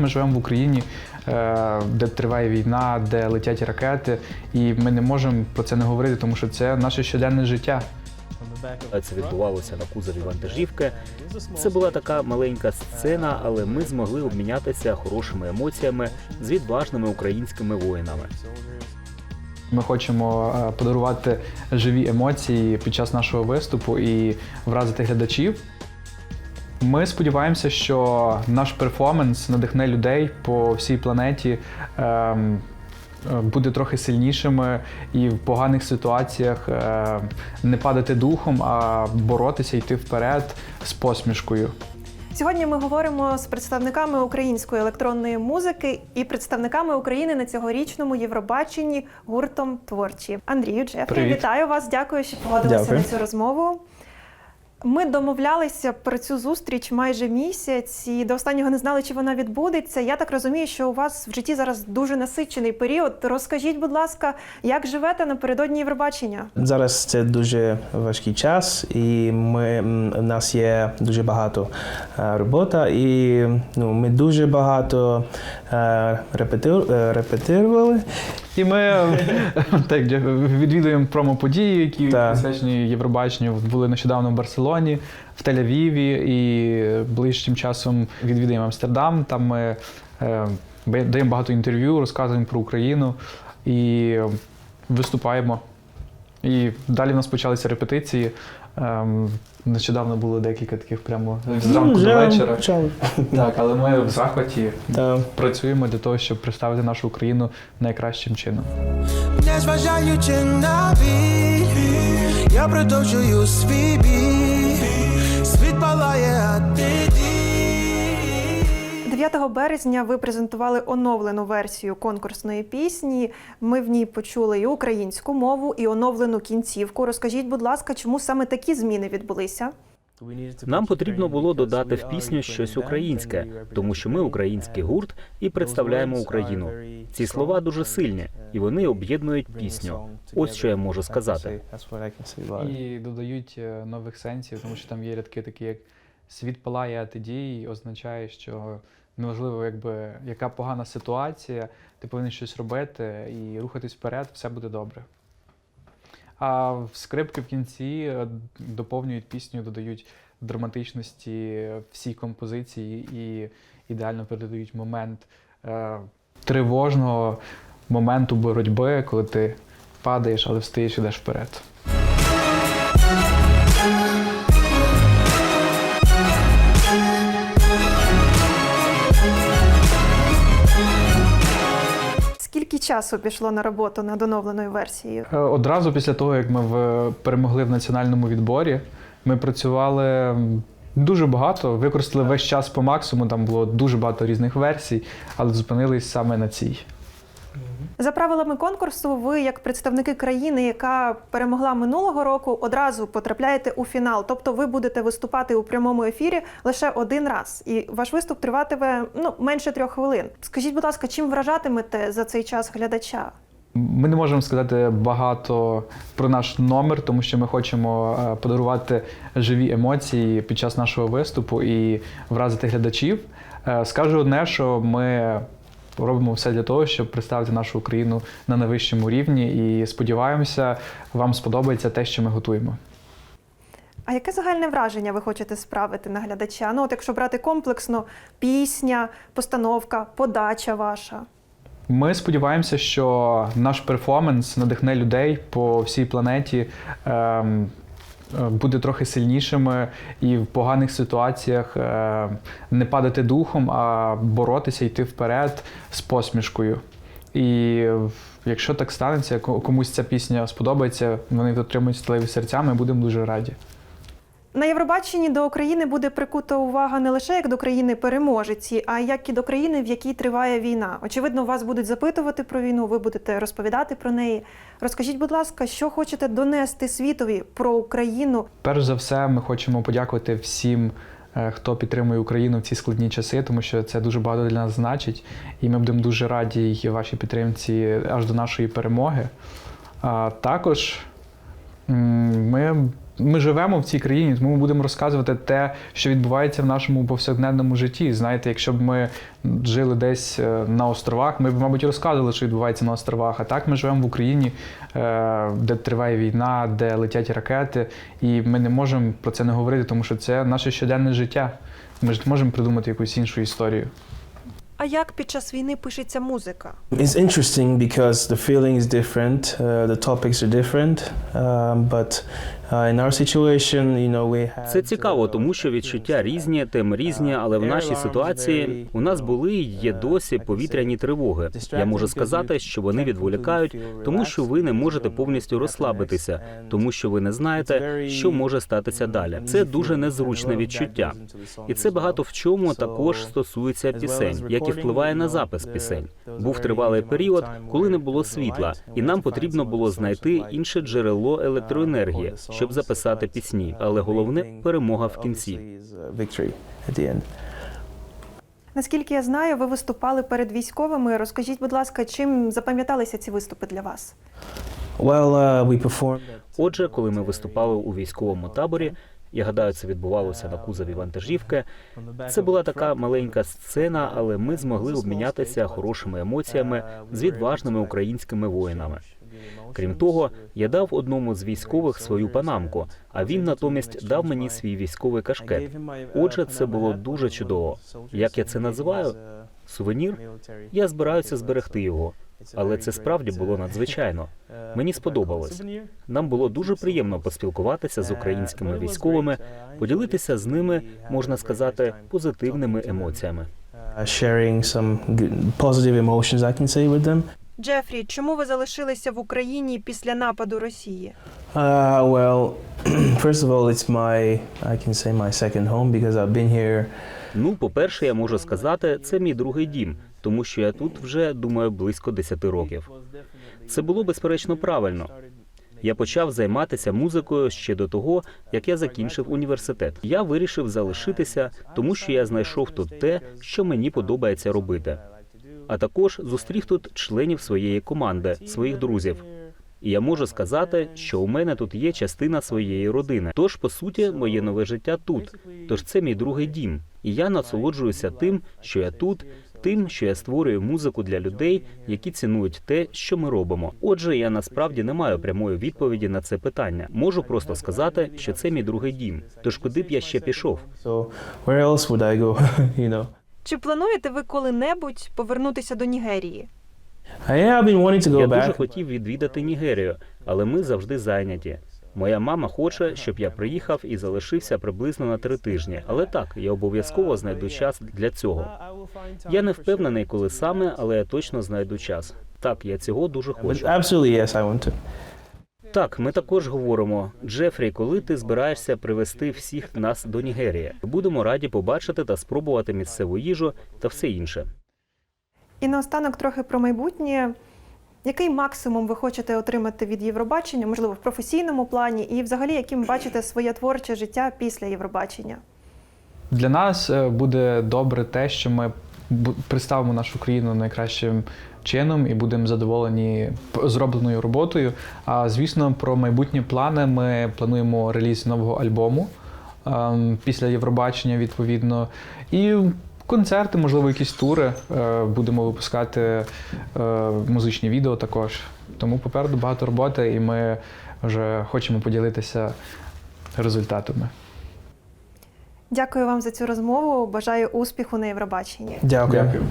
Ми живемо в Україні, е, де триває війна, де летять ракети, і ми не можемо про це не говорити, тому що це наше щоденне життя. Це відбувалося на кузові вантажівки. Це була така маленька сцена, але ми змогли обмінятися хорошими емоціями з відважними українськими воїнами. Ми хочемо е, подарувати живі емоції під час нашого виступу і вразити глядачів. Ми сподіваємося, що наш перформанс надихне людей по всій планеті. ем, е, Буде трохи сильнішими і в поганих ситуаціях е, не падати духом, а боротися, йти вперед з посмішкою. Сьогодні ми говоримо з представниками української електронної музики і представниками України на цьогорічному Євробаченні гуртом творчі. Андрію Джефрі, Привіт. вітаю вас. Дякую, що погодилися Дякую. на цю розмову. Ми домовлялися про цю зустріч майже місяць, і до останнього не знали, чи вона відбудеться. Я так розумію, що у вас в житті зараз дуже насичений період. Розкажіть, будь ласка, як живете напередодні Євробачення? Зараз це дуже важкий час, і ми, у нас є дуже багато е, робота, і ну, ми дуже багато репетирували. І ми е, так, відвідуємо промо-події, які присвячені Євробаченню. Були нещодавно в Барселоні, в Тель-Авіві і ближчим часом відвідуємо Амстердам. Там ми е, даємо багато інтерв'ю, розказуємо про Україну і виступаємо. І далі в нас почалися репетиції. Ем, Нещодавно було декілька таких прямо зранку Ну, до вечора. почали. Так, але ми в захваті да. працюємо для того, щоб представити нашу Україну найкращим чином. Не зважаючи на біль, я продовжую свій бій. Світ палає, а ти. 9 березня ви презентували оновлену версію конкурсної пісні. Ми в ній почули і українську мову, і оновлену кінцівку. Розкажіть, будь ласка, чому саме такі зміни відбулися? Нам потрібно було додати в пісню щось українське, тому що ми український гурт і представляємо Україну. Ці слова дуже сильні, і вони об'єднують пісню. Ось що я можу сказати. І додають е, нових сенсів, тому що там є рядки такі, як світ палає, а ти дій, означає, що неважливо, якби яка погана ситуація, ти повинен щось робити і рухатись вперед, все буде добре. А в скрипки в кінці е, доповнюють пісню, додають драматичності всій композиції і ідеально передають момент е, тривожного моменту боротьби, коли ти падаєш, але встаєш і йдеш вперед. Часу пішло на роботу над оновленою версією? Е, Одразу після того, як ми в, перемогли в національному відборі, ми працювали дуже багато, використали весь час по максимуму, там було дуже багато різних версій, але зупинились саме на цій. За правилами конкурсу, ви, як представники країни, яка перемогла минулого року, одразу потрапляєте у фінал. Тобто ви будете виступати у прямому ефірі лише один раз, і ваш виступ триватиме ну менше трьох хвилин. Скажіть, будь ласка, чим вражатимете за цей час глядача? Ми не можемо сказати багато про наш номер, тому що ми хочемо е, подарувати живі емоції під час нашого виступу і вразити глядачів. Е, Скажу одне, що ми робимо все для того, щоб представити нашу Україну на найвищому рівні, і сподіваємося, вам сподобається те, що ми готуємо. А яке загальне враження ви хочете справити на глядача? Ну, от якщо брати комплексно, пісня, постановка, подача ваша. Ми сподіваємося, що наш перформанс надихне людей по всій планеті. ем, е, Буде трохи сильнішими і в поганих ситуаціях е, не падати духом, а боротися, йти вперед з посмішкою. І якщо так станеться, ко- комусь ця пісня сподобається, вони дотримують сталеві серця, ми будемо дуже раді. На Євробаченні до України буде прикута увага не лише як до країни переможеці, а як і до країни, в якій триває війна. Очевидно, вас будуть запитувати про війну, ви будете розповідати про неї. Розкажіть, будь ласка, що хочете донести світові про Україну? Перш за все, ми хочемо подякувати всім, е, хто підтримує Україну в ці складні часи, тому що це дуже багато для нас значить, і ми будемо дуже раді вашій підтримці аж до нашої перемоги. А також ми ми живемо в цій країні, тому ми будемо розказувати те, що відбувається в нашому повсякденному житті. Знаєте, якщо б ми жили десь е, на островах, ми б, мабуть, розказували, що відбувається на островах. А так ми живемо в Україні, е, де триває війна, де летять ракети, і ми не можемо про це не говорити, тому що це наше щоденне життя. Ми ж можемо придумати якусь іншу історію. А як під час війни пишеться музика? It's interesting because the feeling is different, uh, the topics are different, um, but uh, Це цікаво, uh, тому що відчуття різні, теми різні, але в нашій ситуації у нас були і є досі повітряні тривоги. Я можу сказати, що вони відволікають, тому що ви не можете повністю розслабитися, тому що ви не знаєте, що може статися далі. Це дуже незручне відчуття. І це багато в чому також стосується пісень, як і впливає на запис пісень. Був тривалий період, коли не було світла, і нам потрібно було знайти інше джерело електроенергії, щоб записати пісні. Але головне перемога в кінці. Наскільки я знаю, ви виступали перед військовими. Розкажіть, будь ласка, чим запам'яталися ці виступи для вас? Well, uh. Отже, коли ми виступали у військовому таборі, я гадаю, це відбувалося на кузові вантажівки. Це була така маленька сцена, але ми змогли обмінятися хорошими емоціями з відважними українськими воїнами. Крім того, я дав одному з військових свою панамку, а він натомість дав мені свій військовий кашкет. Отже, це було дуже чудово. Як я це називаю? Сувенір? Я збираюся зберегти його, але це справді було надзвичайно. Мені сподобалось. Нам було дуже приємно поспілкуватися з українськими військовими, поділитися з ними, можна сказати, позитивними емоціями. Sharing some positive emotions, I can say, with them. Джефрі, чому ви залишилися в Україні після нападу Росії? Uh, well, first of all, it's my, I can say, my second home because I've been here Ну, по-перше, я можу сказати, це мій другий дім, тому що я тут вже думаю близько 10 років. Це було безперечно правильно. Я почав займатися музикою ще до того, як я закінчив університет. Я вирішив залишитися, тому що я знайшов тут те, що мені подобається робити. А також зустрів тут членів своєї команди, своїх друзів. І я можу сказати, що у мене тут є частина своєї родини. Тож, по суті, моє нове життя тут. Тож це мій другий дім. І я насолоджуюся тим, що я тут, тим, що я створюю музику для людей, які цінують те, що ми робимо. Отже, я насправді не маю прямої відповіді на це питання. Можу просто сказати, що це мій другий дім. Тож куди б я ще пішов? So where else would I go? you know. Чи плануєте ви коли-небудь повернутися до Нігерії? Я дуже хотів відвідати Нігерію, але ми завжди зайняті. Моя мама хоче, щоб я приїхав і залишився приблизно на три тижні. Але так, я обов'язково знайду час для цього. Я не впевнений, коли саме, але я точно знайду час. Так, я цього дуже хочу. Так, ми також говоримо. Джефрі, коли ти збираєшся привезти всіх нас до Нігерії? Будемо раді побачити та спробувати місцеву їжу та все інше. І наостанок трохи про майбутнє. Який максимум ви хочете отримати від Євробачення, можливо, в професійному плані, і взагалі, яким бачите своє творче життя після Євробачення? Для нас е, буде добре те, що ми представимо нашу країну найкращим чином і будемо задоволені зробленою роботою. А звісно, про майбутні плани ми плануємо реліз нового альбому ем, після Євробачення, відповідно. І концерти, можливо, якісь тури. Е, Будемо випускати е, музичні відео також. Тому попереду багато роботи, і ми вже хочемо поділитися результатами. Дякую вам за цю розмову. Бажаю успіху на Євробаченні. Дякую. Дякую.